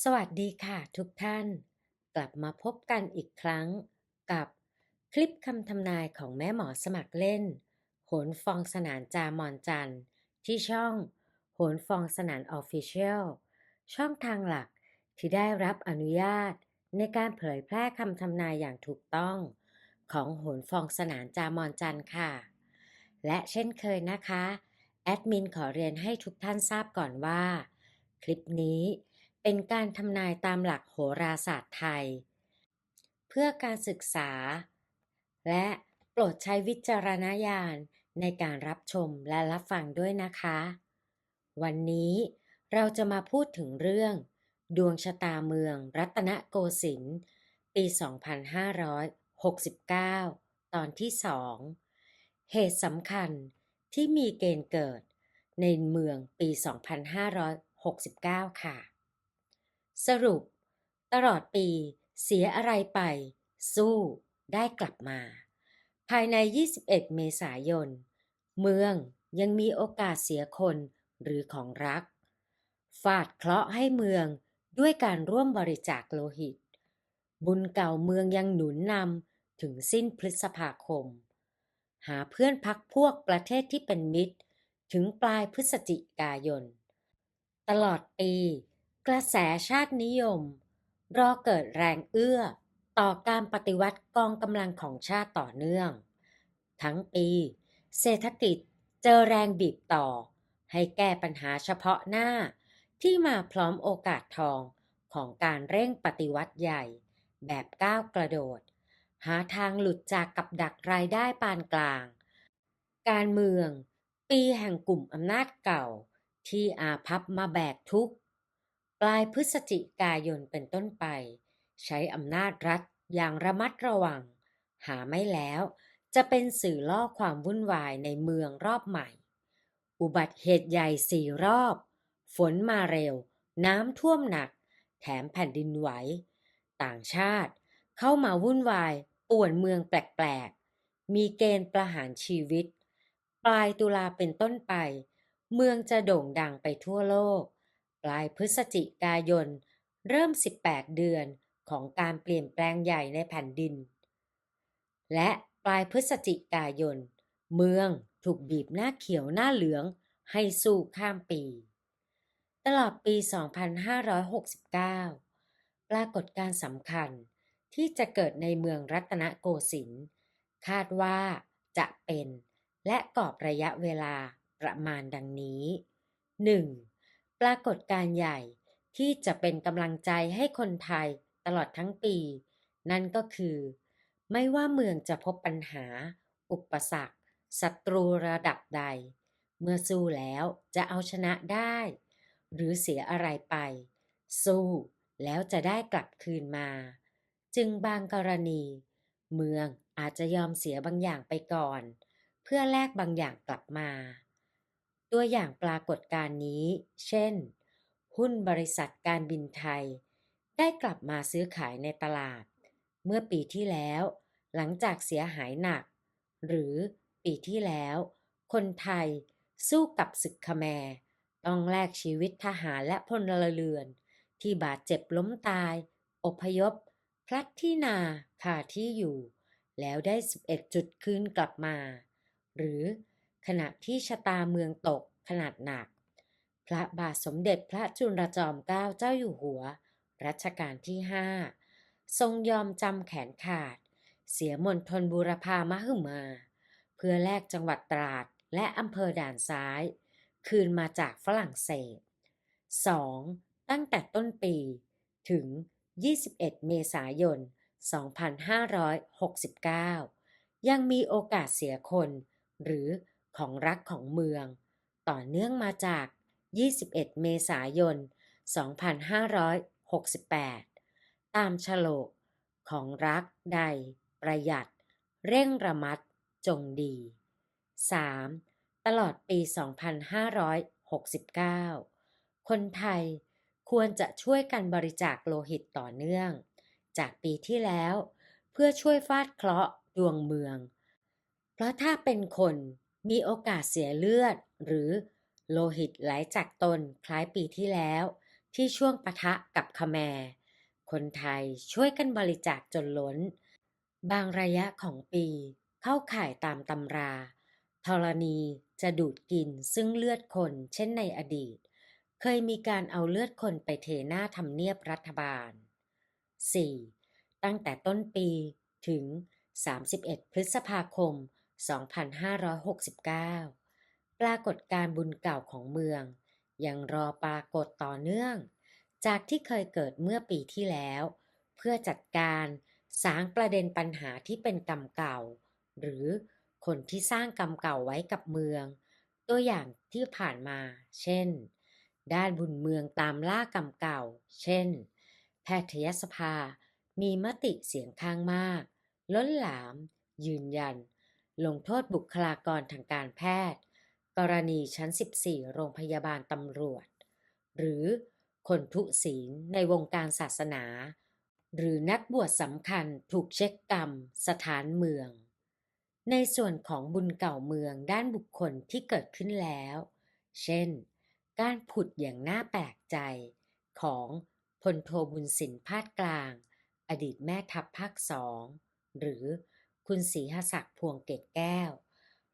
สวัสดีค่ะทุกท่าน กลับมาพบกันอีกครั้งกับคลิปคำทำนายของแม่หมอสมัครเล่น โหนฟองสนานจามอนจันที่ช่อง โหนฟองสนานออฟฟิเชียลช่องทางหลักที่ได้รับอนุญาต ในการเผยแพร่คำทำนายอย่างถูกต้อง ของโหนฟองสนานจามอนจันค่ะ และเช่นเคยนะคะ แอดมินขอเรียนให้ทุกท่านทราบก่อนว่า คลิปนี้ เป็นการทำนายตามหลักโหราศาสตร์ไทย เพื่อการศึกษา และโปรดใช้วิจารณญาณในการรับชมและรับฟังด้วยนะคะ วันนี้เราจะมาพูดถึงเรื่อง ดวงชะตาเมืองรัตนโกสินทร์ปี 2569 ตอนที่2เหตุสำคัญที่มีเกณฑ์เกิดในเมืองปี 2569 ค่ะ สรุป ตลอดปี เสียอะไรไป สู้ได้กลับมา ภายใน 21 เมษายน เมืองยังมีโอกาสเสียคนหรือของรัก ฟาดเคราะห์ให้เมืองด้วยการร่วมบริจาคโลหิต บุญเก่าเมืองยังหนุนนำถึงสิ้นพฤษภาคม หาเพื่อนพักพวกประเทศที่เป็นมิตร ถึงปลายพฤศจิกายน ตลอดปี กระแสชาตินิยม รอเกิดแรงเอื้อ ต่อการปฏิวัติกองกำลังของชาติต่อเนื่อง ทั้งปี เศรษฐกิจเจอแรงบีบต่อ ให้แก้ปัญหาเฉพาะหน้า ที่มาพร้อมโอกาสทองของการเร่งปฏิวัติใหญ่ แบบก้าวกระโดด หาทางหลุดจากกับดักรายได้ปานกลาง การเมือง ปีแห่งกลุ่มอำนาจเก่า ที่อาพับมาแบกทุกข์ ปลายพฤศจิกายนเป็นต้นไป ใช้อำนาจรัฐอย่างระมัดระวัง หาไม่แล้ว จะเป็นสื่อล่อความวุ่นวายในเมืองรอบใหม่ อุบัติเหตุใหญ่สี่รอบ ฝนมาเร็ว น้ำท่วมหนัก แถมแผ่นดินไหว ต่างชาติเข้ามาวุ่นวายป่วนเมืองแปลกๆ มีเกณฑ์ประหารชีวิต ปลายตุลาเป็นต้นไป เมืองจะโด่งดังไปทั่วโลก ปลายพฤศจิกายน เริ่ม 18 เดือนของการเปลี่ยนแปลงใหญ่ในแผ่นดิน และปลายพฤศจิกายน เมืองถูกบีบหน้าเขียวหน้าเหลืองให้สู้ข้ามปี ตลอดปี 2569 ปรากฏการสำคัญที่จะเกิดในเมืองรัตนโกสินทร์คาดว่าจะเป็นและกรอบระยะเวลาประมาณดังนี้ 1. ปรากฏการใหญ่ที่จะเป็นกำลังใจให้คนไทยตลอดทั้งปี นั่นก็คือ ไม่ว่าเมืองจะพบปัญหา อุปสรรคศัตรูระดับใด เมื่อสู้แล้วจะเอาชนะได้ หรือเสียอะไรไป สู้แล้วจะได้กลับคืนมา จึงบางกรณี เมืองอาจจะยอมเสียบางอย่างไปก่อน เพื่อแลกบางอย่างกลับมา ตัวอย่างปรากฏการณ์นี้ เช่น หุ้นบริษัทการบินไทย ได้กลับมาซื้อขายในตลาด เมื่อปีที่แล้ว หลังจากเสียหายหนัก หรือปีที่แล้ว คนไทยสู้กับศึกคแมร์ต้องแลกชีวิตทหารและพลเรือน ที่บาดเจ็บล้มตาย อพยพ พลัดที่นาขาที่อยู่ แล้วได้ 11 จุดคืนกลับมา หรือ ขณะที่ชะตาเมืองตกขนาดหนัก พระบาทสมเด็จพระจุลจอมเกล้าเจ้าอยู่หัว รัชกาลที่ห้าทรงยอมจำแขนขาด เสียมณฑลบูรพามหึมา เพื่อแลกจังหวัดตราดและอำเภอด่านซ้าย คืนมาจากฝรั่งเศส 2. ตั้งแต่ต้นปีถึง 21 เมษายน 2569 ยังมีโอกาสเสียคน หรือ ของรักของเมือง ต่อเนื่องมาจาก 21 เมษายน 2568 ตามฉลกของรักใด ประหยัด เร่งระมัดจงดี 3. ตลอดปี 2569 คนไทยควรจะช่วยกันบริจาคโลหิตต่อเนื่อง จากปีที่แล้ว เพื่อช่วยฟาดเคราะห์ดวงเมือง เพราะถ้าเป็นคน มีโอกาสเสียเลือด หรือโลหิตไหลจากตนคล้ายปีที่แล้ว ที่ช่วงปะทะกับคแมร์คนไทยช่วยกันบริจาคจนล้น บางระยะของปีเข้าข่ายตามตำราธรณีจะดูดกินซึ่งเลือดคนเช่นในอดีต เคยมีการเอาเลือดคนไปเทหน้าทำเนียบรัฐบาล 4. ตั้งแต่ต้นปีถึง 31 พฤษภาคม 2569 ปรากฏการบุญเก่าของเมือง ยังรอปรากฏต่อเนื่อง จากที่เคยเกิดเมื่อปีที่แล้ว เพื่อจัดการสางประเด็นปัญหาที่เป็นกรรมเก่า หรือคนที่สร้างกรรมเก่าไว้กับเมือง ตัวอย่างที่ผ่านมา เช่น ด้านบุญเมืองตามล่ากรรมเก่า เช่น แพทยสภามีมติเสียงข้างมาก ล้นหลาม ยืนยัน ลงโทษบุคลากรทางการแพทย์ กรณีชั้น 14 โรงพยาบาลตำรวจ หรือคนทุศีลในวงการศาสนา หรือนักบวชสำคัญถูกเช็คกรรม สถานเมือง ในส่วนของบุญเก่าเมืองด้านบุคคลที่เกิดขึ้นแล้ว เช่น การผุดอย่างน่าแปลกใจ ของพลโทบุญสินพาดกลาง อดีตแม่ทัพภาคสองหรือ คุณศรีหศักดิ์พวงเกตแก้ว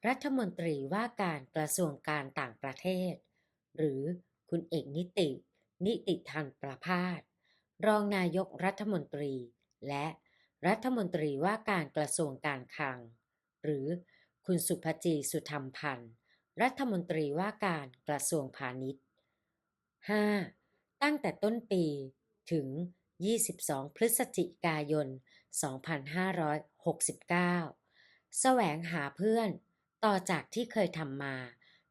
รัฐมนตรีว่าการกระทรวงการต่างประเทศ หรือคุณเอกนิติ นิติทันประพาสรองนายกรัฐมนตรี และรัฐมนตรีว่าการกระทรวงการคลัง หรือคุณสุภจีสุธรรมพันธ์ รัฐมนตรีว่าการกระทรวงพาณิชย์ 5. ตั้งแต่ต้นปีถึง 22 พฤศจิกายน 69 แสวงหาเพื่อนต่อจากที่เคยทำมา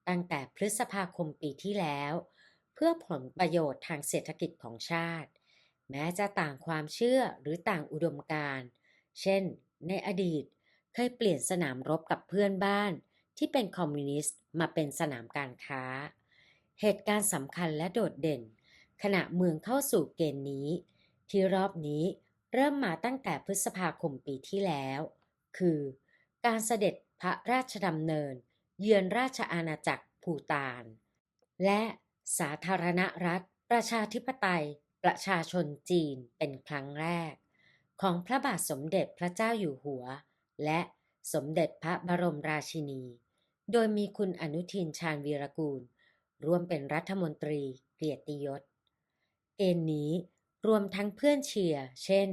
ตั้งแต่พฤษภาคมปีที่แล้ว เพื่อผลประโยชน์ทางเศรษฐกิจของชาติ แม้จะต่างความเชื่อหรือต่างอุดมการณ์เช่น ในอดีตเคยเปลี่ยนสนามรบกับเพื่อนบ้าน ที่เป็นคอมมิวนิสต์มาเป็นสนามการค้า เหตุการณ์สำคัญและโดดเด่น ขณะเมืองเข้าสู่เกณฑ์นี้ ที่รอบนี้ เริ่มมาตั้งแต่พฤษภาคมปีที่แล้ว คือ การเสด็จพระราชดำเนิน เยือนราชอาณาจักรภูตาน และสาธารณรัฐ ประชาธิปไตย ประชาชนจีนเป็นครั้งแรก ของพระบาทสมเด็จพระเจ้าอยู่หัว และสมเด็จพระบรมราชินี โดยมีคุณอนุทินชาญวีรกูล ร่วมเป็นรัฐมนตรีเกียรติยศ เกณฑ์นี้ รวมทั้งเพื่อนเชียร์ เช่น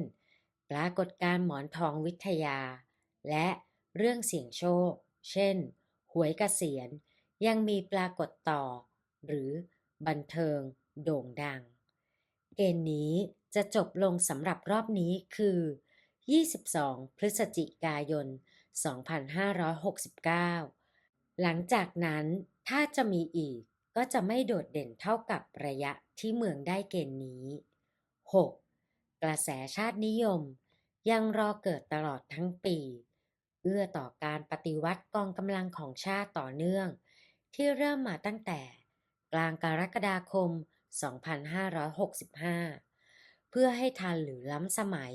ปรากฏการหมอนทองวิทยา และเรื่องเสี่ยงโชค เช่น หวยกเกษียณ ยังมีปรากฏต่อ หรือบันเทิง โด่งดัง เกณฑ์นี้จะจบลงสำหรับรอบนี้คือ 22 พฤศจิกายน 2569 หลังจากนั้นถ้าจะมีอีกก็จะไม่โดดเด่นเท่ากับระยะที่เมืองได้เกณฑ์นี้ 6. กระแสชาตินิยม ยังรอเกิดตลอดทั้งปี เอื้อต่อการปฏิวัติกองกำลังของชาติต่อเนื่อง ที่เริ่มมาตั้งแต่กลางกรกฎาคม 2565 เพื่อให้ทันหรือล้ำสมัย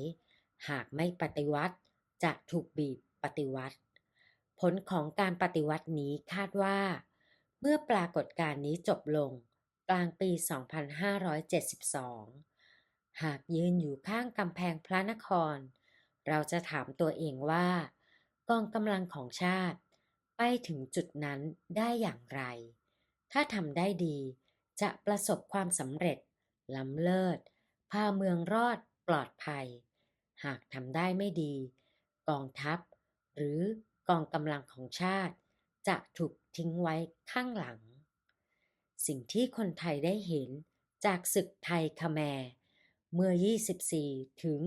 หากไม่ปฏิวัติจะถูกบีบปฏิวัติ ผลของการปฏิวัตินี้คาดว่า เมื่อปรากฏการณ์นี้จบลงกลางปี 2572 หากยืนอยู่ข้างกำแพงพระนคร เราจะถามตัวเองว่า กองกำลังของชาติ ไปถึงจุดนั้นได้อย่างไร ถ้าทำได้ดีจะประสบความสำเร็จ ล้ำเลิศ พาเมืองรอดปลอดภัย หากทำได้ไม่ดี กองทัพ หรือกองกำลังของชาติ จะถูกทิ้งไว้ข้างหลัง สิ่งที่คนไทยได้เห็นจากศึกไทยคแมร์ เมื่อ 24 ถึง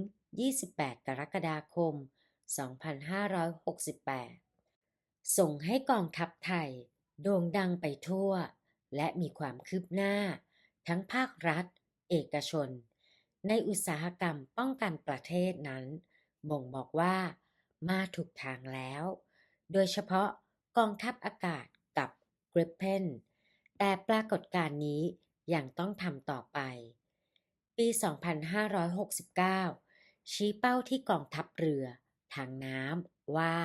28 กรกฎาคม 2568 ส่งให้กองทัพไทย โด่งดังไปทั่ว และมีความคืบหน้า ทั้งภาครัฐ เอกชน ในอุตสาหกรรมป้องกันประเทศนั้น บ่งบอกว่า มาถูกทางแล้ว โดยเฉพาะกองทัพอากาศกับ Gripen แต่ปรากฏการณ์นี้ยังต้องทำต่อไป ปี 2569 ชี้เป้าที่กองทัพเรือ ทางน้ำว่า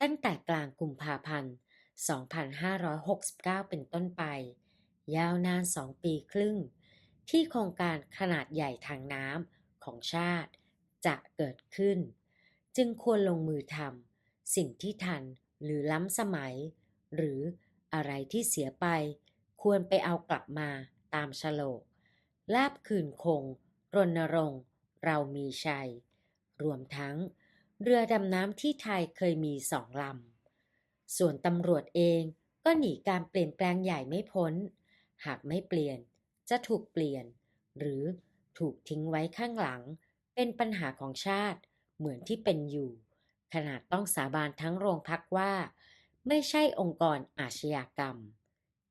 ตั้งแต่กลางกุมภาพันธ์ 2569 เป็นต้นไป ยาวนานสองปีครึ่ง ที่โครงการขนาดใหญ่ทางน้ำของชาติ จะเกิดขึ้น จึงควรลงมือทำสิ่งที่ทันหรือล้ำสมัย หรืออะไรที่เสียไป ควรไปเอากลับมาตามฉลก ลาบคืนคง รณรงค์ เรามีชัย รวมทั้ง เรือดำน้ำที่ไทยเคยมีสองลำ ส่วนตำรวจเองก็หนีการเปลี่ยนแปลงใหญ่ไม่พ้น หากไม่เปลี่ยนจะถูกเปลี่ยน หรือถูกทิ้งไว้ข้างหลัง เป็นปัญหาของชาติ เหมือนที่เป็นอยู่ ขนาดต้องสาบานทั้งโรงพักว่า ไม่ใช่องค์กรอาชญากรรม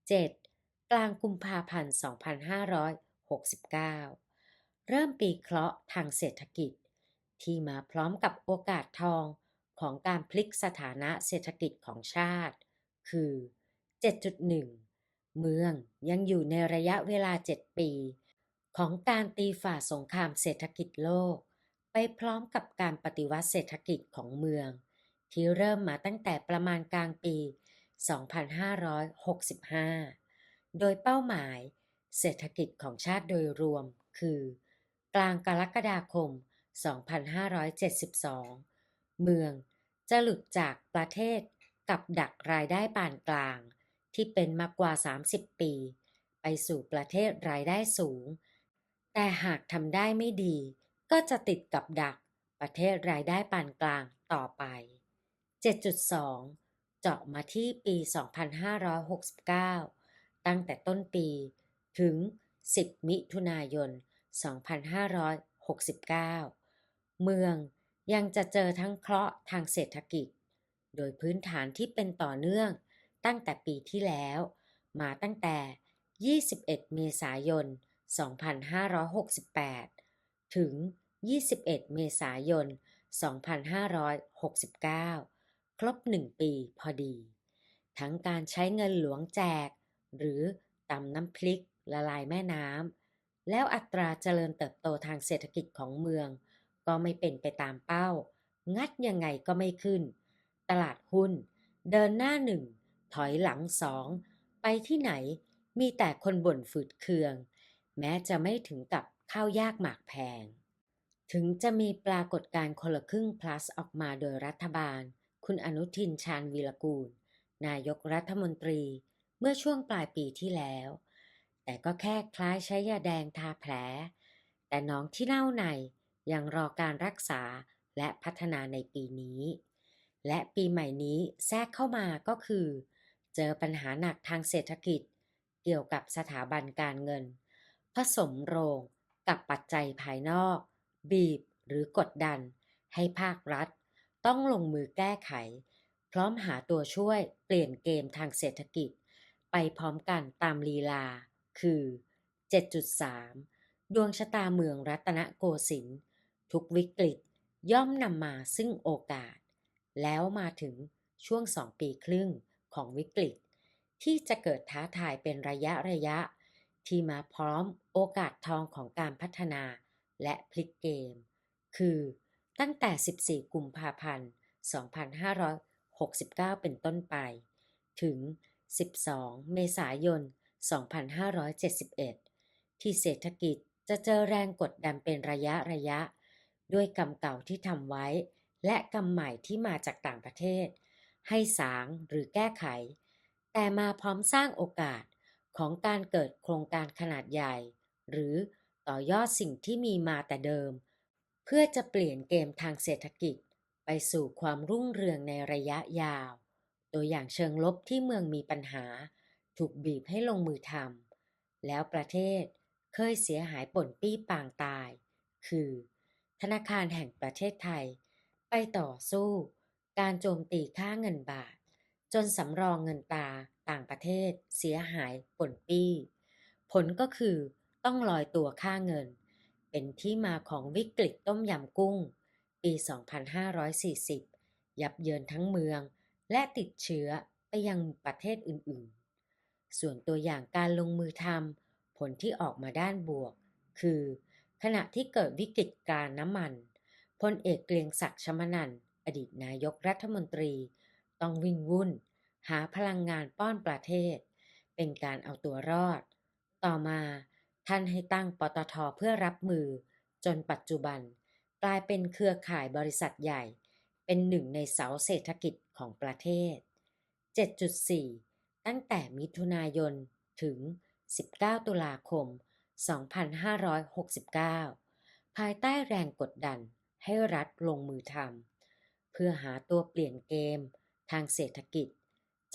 7. กลางกุมภาพันธ์ 2569 เริ่มปีเคราะห์ทางเศรษฐกิจ ที่มาพร้อมกับโอกาสทองของการพลิกสถานะเศรษฐกิจของชาติ คือ 7.1 เมืองยังอยู่ในระยะเวลา 7 ปี ของการตีฝ่าสงครามเศรษฐกิจโลก ไปพร้อมกับการปฏิวัติเศรษฐกิจของเมือง ที่เริ่มมาตั้งแต่ประมาณกลางปี 2565 โดยเป้าหมาย เศรษฐกิจของชาติโดยรวม คือ กลางกรกฎาคม 2572 เมืองจะหลุดจากประเทศกับดักรายได้ปานกลาง ที่เป็นมากกว่า 30 ปี ไปสู่ประเทศรายได้สูง แต่หากทำได้ไม่ดี ก็จะติดกับดักประเทศรายได้ปานกลางต่อไป 7.2 เจาะมาที่ปี 2569 ตั้งแต่ต้นปี ถึง 10 มิถุนายน 2569 เมืองยังจะเจอทั้งเคราะห์ทางเศรษฐกิจ โดยพื้นฐานที่เป็นต่อเนื่องตั้งแต่ปีที่แล้ว มาตั้งแต่ 21 เมษายน 2568 ถึง 21 เมษายน 2569 ครบ 1 ปีพอดี ทั้งการใช้เงินหลวงแจก หรือตำน้ำพริก ละลายแม่น้ำแล้วอัตราเจริญเติบโตทางเศรษฐกิจของเมือง ก็ไม่เป็นไปตามเป้า งัดยังไงก็ไม่ขึ้น ตลาดหุ้น เดินหน้าหนึ่งถอยหลังสองไปที่ไหนมีแต่คนบ่นฝืดเคือง แม้จะไม่ถึงกับข้าวยากหมากแพง ถึงจะมีปรากฏการณ์คนละครึ่ง plus ออกมาโดยรัฐบาล คุณอนุทินชาญวีรกูล นายกรัฐมนตรี เมื่อช่วงปลายปีที่แล้ว แต่ก็แค่คล้ายใช้ยาแดงทาแผล แต่น้องที่เน่าในยังรอการรักษาและพัฒนาในปีนี้ และปีใหม่นี้แทรกเข้ามาก็คือ เจอปัญหาหนักทางเศรษฐกิจ เกี่ยวกับสถาบันการเงิน ผสมโรงกับปัจจัยภายนอก บีบหรือกดดัน ให้ภาครัฐ ต้องลงมือแก้ไข พร้อมหาตัวช่วยเปลี่ยนเกมทางเศรษฐกิจ ไปพร้อมกันตามลีลา คือ 7.3 ดวงชะตาเมืองรัตนโกสินทร์ทุกวิกฤตย่อมนำมาซึ่งโอกาส แล้วมาถึงช่วงสองปีครึ่งของวิกฤต ที่จะเกิดท้าทายเป็นระยะระยะ ที่มาพร้อมโอกาสทองของการพัฒนาและพลิกเกม คือตั้งแต่ 14 กุมภาพันธ์ 2569 เป็นต้นไป ถึง 12 เมษายน 2571 ที่เศรษฐกิจจะเจอแรงกดดันเป็นระยะระยะ ด้วยกรรมเก่าที่ทำไว้ และกรรมใหม่ที่มาจากต่างประเทศ ให้สางหรือแก้ไข แต่มาพร้อมสร้างโอกาสของการเกิดโครงการขนาดใหญ่ หรือต่อยอดสิ่งที่มีมาแต่เดิม เพื่อจะเปลี่ยนเกมทางเศรษฐกิจ ไปสู่ความรุ่งเรืองในระยะยาว ตัวอย่างเชิงลบที่เมืองมีปัญหา ถูกบีบให้ลงมือทำแล้วประเทศเคยเสียหายป่นปี้ปางตาย คือ ธนาคารแห่งประเทศไทย ไปต่อสู้ การโจมตีค่าเงินบาท จนสำรองเงินตาต่างประเทศเสียหายป่นปี้ ผลก็คือต้องลอยตัวค่าเงิน เป็นที่มาของวิกฤตต้มยำกุ้ง ปี 2540 ยับเยินทั้งเมืองและติดเชื้อไปยังประเทศอื่นๆ ส่วนตัวอย่างการลงมือทำผลที่ออกมาด้านบวก คือ ขณะที่เกิดวิกฤตการน้ำมันพลเอกเกรียงศักดิ์ชมนันท์อดีตนายกรัฐมนตรี ต้องวิ่งวุ่น หาพลังงานป้อนประเทศ เป็นการเอาตัวรอด ต่อมา ท่านให้ตั้งปตทเพื่อรับมือ จนปัจจุบัน กลายเป็นเครือข่ายบริษัทใหญ่ เป็นหนึ่งในเสาเศรษฐกิจของประเทศ 7.4 ตั้งแต่มิถุนายนถึง 19 ตุลาคม 2569 ภายใต้แรงกดดันให้รัฐลงมือทำเพื่อหาตัวเปลี่ยนเกม ทางเศรษฐกิจ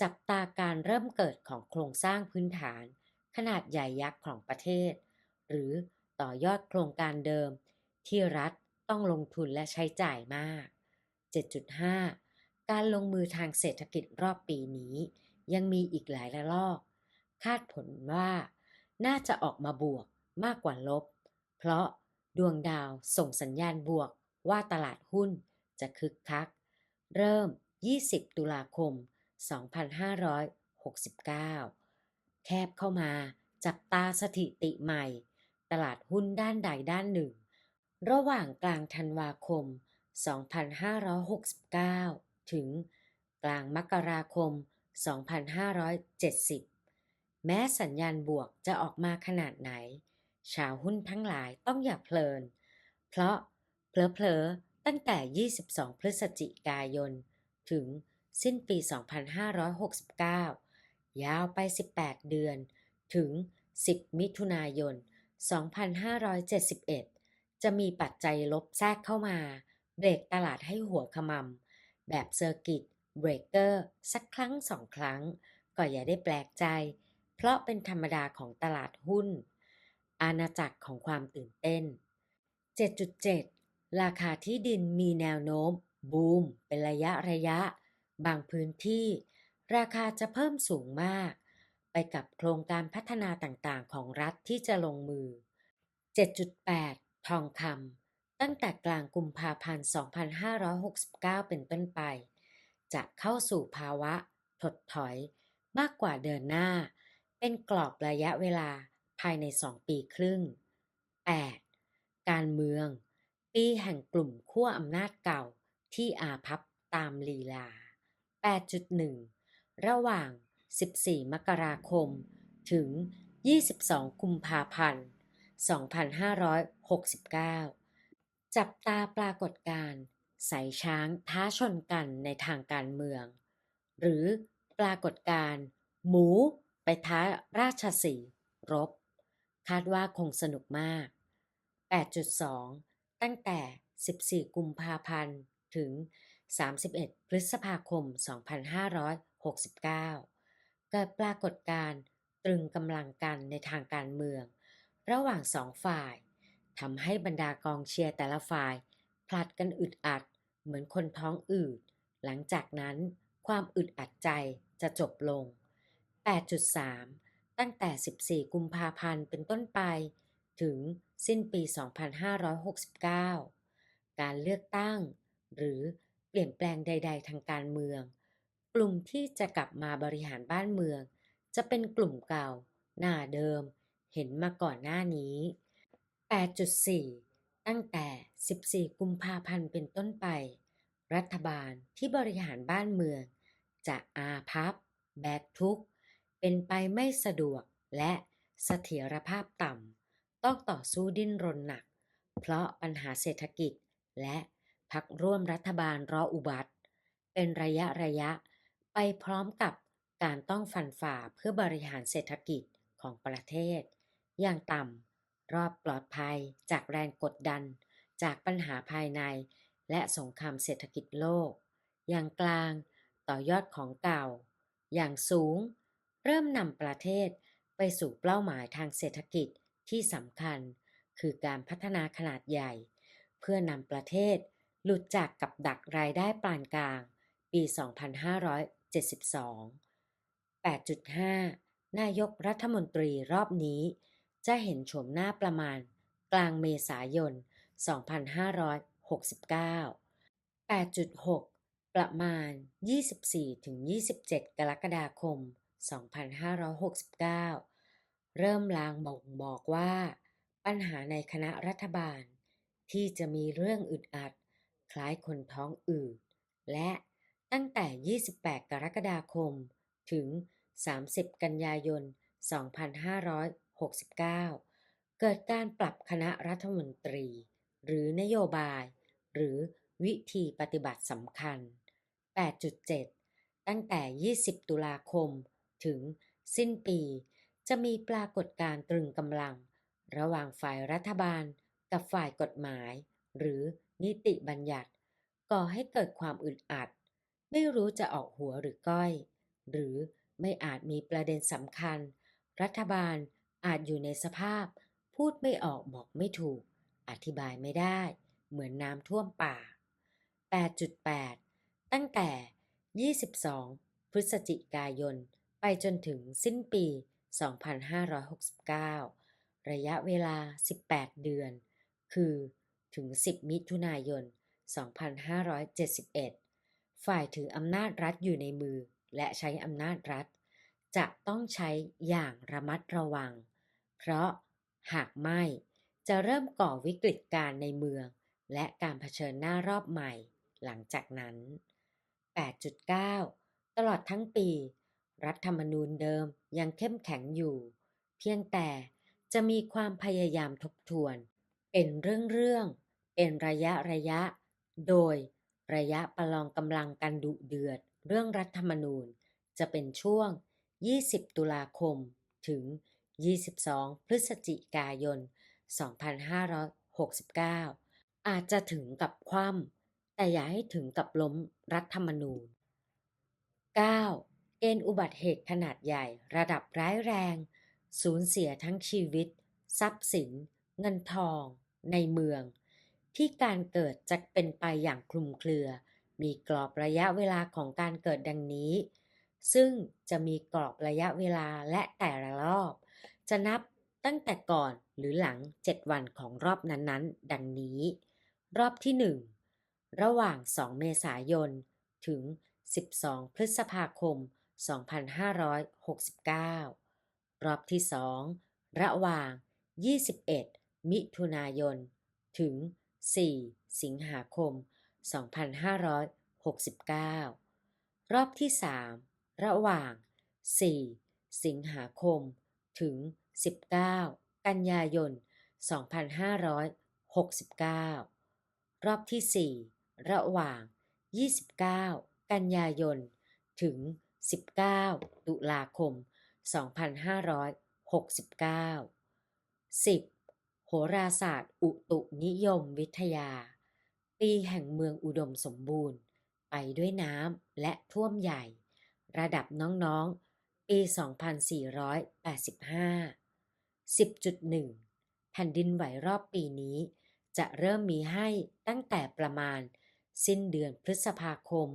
จับตาการเริ่มเกิดของโครงสร้างพื้นฐาน ขนาดใหญ่ยักษ์ของประเทศ หรือต่อยอดโครงการเดิม ที่รัฐต้องลงทุนและใช้จ่ายมาก 7.5 การลงมือทางเศรษฐกิจรอบปีนี้ ยังมีอีกหลายระลอก คาดผลว่าน่าจะออกมาบวกมากกว่าลบ เพราะดวงดาวส่งสัญญาณบวกว่าตลาดหุ้นจะคึกคัก เริ่ม 20 ตุลาคม 2569 แคบเข้ามาจับตาสถิติใหม่ ตลาดหุ้นด้านใดด้านหนึ่ง ระหว่างกลางธันวาคม 2569 ถึงกลางมกราคม 2570 แม้สัญญาณบวกจะออกมาขนาดไหน ชาวหุ้นทั้งหลายต้องอย่าเพลิน เพราะเผลอๆตั้งแต่ 22 พฤศจิกายน ถึงสิ้นปี 2569 ยาวไป 18 เดือน ถึง 10 มิถุนายน 2571 จะมีปัจจัยลบแทรกเข้ามา เบรกตลาดให้หัวขมำแบบเซอร์กิต เบรกเกอร์สักครั้งสองครั้ง ก็อย่าได้แปลกใจ เพราะเป็นธรรมดาของตลาดหุ้น อาณาจักรของความตื่นเต้น 7.7 ราคาที่ดินมีแนวโน้ม บูม เป็นระยะระยะ บางพื้นที่ ราคาจะเพิ่มสูงมาก ไปกับโครงการพัฒนาต่างๆ ของรัฐที่จะลงมือ 7.8 ทองคำตั้งแต่กลางกุมภาพันธ์ 2569 เป็นต้นไป จะเข้าสู่ภาวะถดถอยมากกว่าเดินหน้า เป็นกรอบระยะเวลาภายใน 2 ปีครึ่ง 8. การเมือง ปีแห่งกลุ่มขั้วอำนาจเก่าที่อาพับตามลีลา 8.1 ระหว่าง 14 มกราคม ถึง 22 กุมภาพันธ์ 2569 จับตาปรากฏการณ์ สายช้างท้าชนกันในทางการเมือง หรือปรากฏการ์หมูไปท้าราชสีรบ คาดว่าคงสนุกมาก 8.2 ตั้งแต่ 14 กุมภาพันธ์ ถึง 31 พฤษภาคม 2569 เกิดปรากฏการ์ตรึงกำลังกันในทางการเมือง ระหว่างสองฝ่ายทำให้บรรดากองเชียร์แต่ละฝ่าย ผลัดกันอึดอัด เหมือนคนท้องอืด หลังจากนั้นความอึดอัดใจจะจบลง 8.3 ตั้งแต่ 14 กุมภาพันธ์เป็นต้นไป ถึงสิ้นปี 2569 การเลือกตั้ง หรือเปลี่ยนแปลงใด ๆ ทางการเมือง กลุ่มที่จะกลับมาบริหารบ้านเมือง จะเป็นกลุ่มเก่า หน้าเดิม เห็นมาก่อนหน้านี้ 8.4 ตั้งแต่ 14 กุมภาพันธ์เป็นต้นไป รัฐบาลที่บริหารบ้านเมือง จะอาพับ แบกทุกข์ เป็นไปไม่สะดวกและเสถียรภาพต่ำ ต้องต่อสู้ดิ้นรนหนัก เพราะปัญหาเศรษฐกิจและพักร่วมรัฐบาลรออุบัติ เป็นระยะระยะ ไปพร้อมกับการต้องฟันฝ่าเพื่อบริหารเศรษฐกิจของประเทศ อย่างต่ำ รอบปลอดภัยจากแรงกดดัน จากปัญหาภายใน และสงครามเศรษฐกิจโลก อย่างกลางต่อยอดของเก่า อย่างสูง เริ่มนำประเทศไปสู่เป้าหมายทางเศรษฐกิจที่สำคัญ คือการพัฒนาขนาดใหญ่ เพื่อนำประเทศหลุดจากกับดักรายได้ปานกลาง ปี 2572 8.5 นายกรัฐมนตรีรอบนี้ จะเห็นโฉมหน้าประมาณกลางเมษายน 2569 8.6 ประมาณ 24-27 กรกฎาคม 2569 เริ่มลางบอกบอกว่า ปัญหาในคณะรัฐบาล ที่จะมีเรื่องอึดอัด คล้ายคนท้องอืดและตั้งแต่ 28 กรกฎาคม ถึง 30 กันยายน 2569 เกิดการปรับคณะรัฐมนตรี หรือนโยบาย หรือวิธีปฏิบัติสำคัญ 8.7 ตั้งแต่ 20 ตุลาคม ถึงสิ้นปี จะมีปรากฏการ์ตรึงกำลัง ระหว่างฝ่ายรัฐบาล กับฝ่ายกฎหมาย หรือนิติบัญญัติ ก่อให้เกิดความอึดอัด ไม่รู้จะออกหัวหรือก้อย หรือไม่อาจมีประเด็นสำคัญ รัฐบาล อาจอยู่ในสภาพ พูดไม่ออกบอกไม่ถูก อธิบายไม่ได้ เหมือนน้ำท่วมป่า 8.8 ตั้งแต่ 22 พฤศจิกายน ไปจนถึงสิ้นปี 2569 ระยะเวลา 18 เดือน คือถึง 10 มิถุนายน 2571 ฝ่ายถืออำนาจรัฐอยู่ในมือและใช้อำนาจรัฐ จะต้องใช้อย่างระมัดระวัง เพราะหากไม่จะเริ่มก่อวิกฤตการณ์ในเมือง และการเผชิญหน้ารอบใหม่ หลังจากนั้น 8.9 ตลอดทั้งปี รัฐธรรมนูญเดิมยังเข้มแข็งอยู่ เพียงแต่จะมีความพยายามทบทวน เป็นเรื่อง ๆ เป็นระยะระยะ โดยระยะประลองกำลังกันดุเดือด เรื่องรัฐธรรมนูญจะเป็นช่วง 20 ตุลาคมถึง 22 พฤศจิกายน 2569 อาจจะถึงกับคว่ำแต่อย่าให้ถึงกับล้มรัฐธรรมนูญ 9. เกณฑ์อุบัติเหตุขนาดใหญ่ระดับร้ายแรง สูญเสียทั้งชีวิต ทรัพย์สิน เงินทอง ในเมือง ที่การเกิดจะเป็นไปอย่างคลุมเครือ มีกรอบระยะเวลาของการเกิดดังนี้ซึ่งจะมีกรอบระยะเวลาและแต่ละรอบ จะนับตั้งแต่ก่อนหรือหลัง 7 วันของรอบนั้นๆ ดังนี้ รอบที่ 1 ระหว่าง 2 เมษายน ถึง 12 พฤษภาคม 2569 รอบที่ 2 ระหว่าง 21 มิถุนายน ถึง 4 สิงหาคม 2569 รอบที่ 3 ระหว่าง 4 สิงหาคม ถึง 19 กันยายน 2569 รอบที่ 4 ระหว่าง 29 กันยายน ถึง 19 ตุลาคม 2569 10. โหราศาสตร์ อุตุนิยมวิทยา ปีแห่งเมืองอุดมสมบูรณ์ ไปด้วยน้ำและท่วมใหญ่ ระดับน้องๆ ปี 2485 10.1 แผ่นดินไหวรอบปีนี้ จะเริ่มมีให้ตั้งแต่ประมาณ สิ้นเดือนพฤษภาคม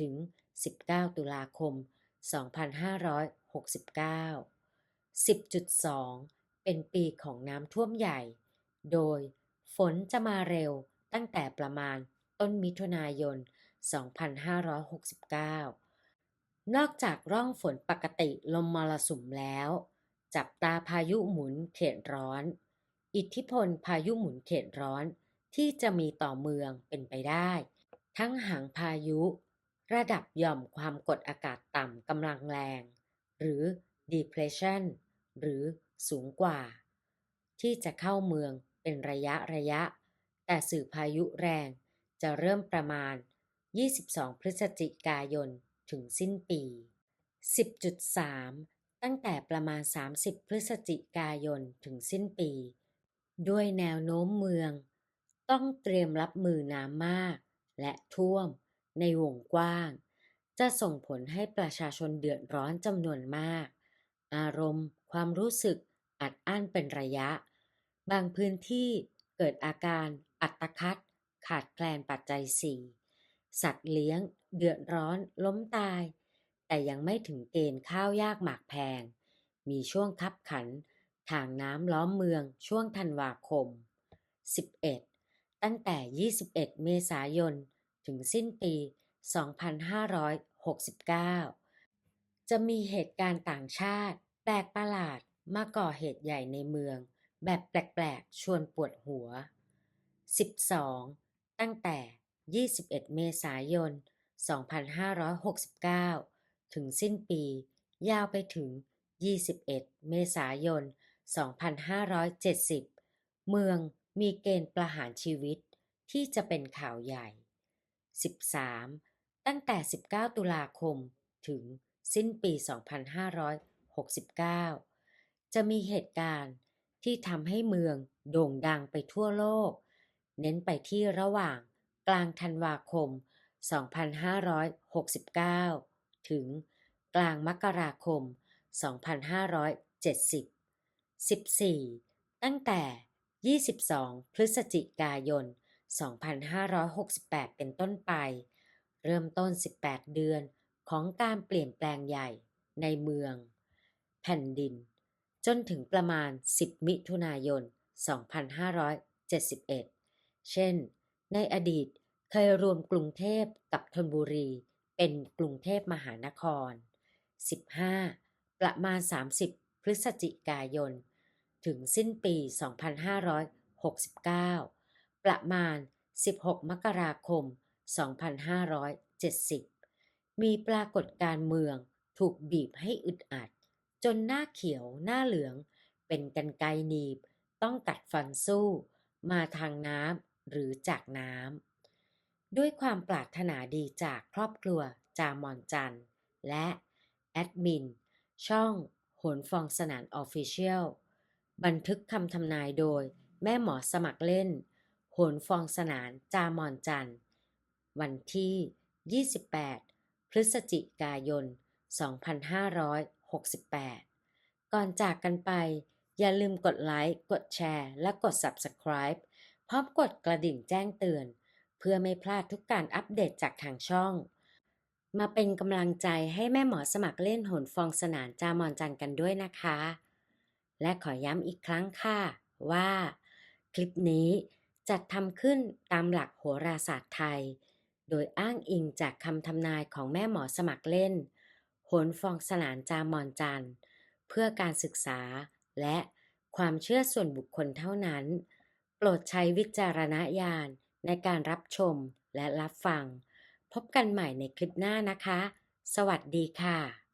ถึง 19 ตุลาคม 2569 10.2 เป็นปีของน้ำท่วมใหญ่ โดยฝนจะมาเร็วตั้งแต่ประมาณต้นมิถุนายน 2569 นอกจากร่องฝนปกติลมมรสุมแล้ว จับตาพายุหมุนเขตร้อน อิทธิพลพายุหมุนเขตร้อน ที่จะมีต่อเมืองเป็นไปได้ ทั้งหางพายุ ระดับหย่อมความกดอากาศต่ำกำลังแรง หรือ depression หรือสูงกว่า ที่จะเข้าเมืองเป็นระยะระยะ แต่สื่อพายุแรงจะเริ่มประมาณ 22 พฤศจิกายน ถึงสิ้นปี 10.3 ตั้งแต่ประมาณ 30 พฤศจิกายนถึงสิ้นปี ด้วยแนวโน้มเมือง ต้องเตรียมรับมือน้ำมาก และท่วม ในวงกว้าง จะส่งผลให้ประชาชนเดือดร้อนจำนวนมาก อารมณ์ ความรู้สึกอัดอั้นเป็นระยะ บางพื้นที่เกิดอาการอัตคัดขาดแคลนปัจจัยสี่สัตว์เลี้ยง เดือดร้อน ล้มตาย แต่ยังไม่ถึงเกณฑ์ข้าวยากหมากแพง มีช่วงคับขัน ทางน้ำล้อมเมืองช่วงธันวาคม 11 ตั้งแต่ 21 เมษายน ถึงสิ้นปี 2569 จะมีเหตุการณ์ต่างชาติ แปลกประหลาดมาก่อเหตุใหญ่ในเมือง แบบแปลกๆ ชวนปวดหัว 12 ตั้งแต่ 21 เมษายน 2569 ถึงสิ้นปี ยาวไปถึง 21 เมษายน 2570 เมืองมีเกณฑ์ประหารชีวิตที่จะเป็นข่าวใหญ่ 13. ตั้งแต่ 19 ตุลาคมถึงสิ้นปี 2569 จะมีเหตุการณ์ที่ทำให้เมืองโด่งดังไปทั่วโลก เน้นไปที่ระหว่างกลางธันวาคม 2569 ถึงกลางมกราคม 2570 14. ตั้งแต่ 22 พฤศจิกายน 2568 เป็นต้นไป เริ่มต้น 18 เดือนของการเปลี่ยนแปลงใหญ่ในเมือง แผ่นดิน จนถึงประมาณ 10 มิถุนายน 2571 เช่น ในอดีต เคยรวมกรุงเทพกับธนบุรี เป็นกรุงเทพมหานคร 15. ประมาณ 30 พฤศจิกายน ถึงสิ้นปี 2569 ประมาณ 16 มกราคม 2570 มีปรากฏการเมืองถูกบีบให้อึดอัด จนหน้าเขียวหน้าเหลือง เป็นกันไกหนีบ ต้องกัดฟันสู้ มาทางน้ำหรือจากน้ำ ด้วยความปรารถนาดีจากครอบครัวจามอนจัน และแอดมิน ช่องโหนฟองสนานออฟฟิเชียลบันทึกคำทำนายโดย แม่หมอสมัครเล่น โหนฟองสนานจามอนจัน วันที่ 28 พฤศจิกายน 2568 ก่อนจากกันไป อย่าลืมกดไลค์ กดแชร์ และกด Subscribe พร้อมกดกระดิ่งแจ้งเตือน เพื่อไม่พลาดทุกการอัปเดตจากทางช่อง มาเป็นกำลังใจให้แม่หมอสมัครเล่นโหนฟองสนานจามอนจันกันด้วยนะคะ และขอย้ำอีกครั้งค่ะว่า คลิปนี้จัดทำขึ้นตามหลักโหราศาสตร์ไทย โดยอ้างอิงจากคำทำนายของแม่หมอสมัครเล่นโหนฟองสนานจามอนจันเพื่อการศึกษาและความเชื่อส่วนบุคคลเท่านั้น โปรดใช้วิจารณญาณ ในการรับชมและรับฟัง พบกันใหม่ในคลิปหน้านะคะ สวัสดีค่ะ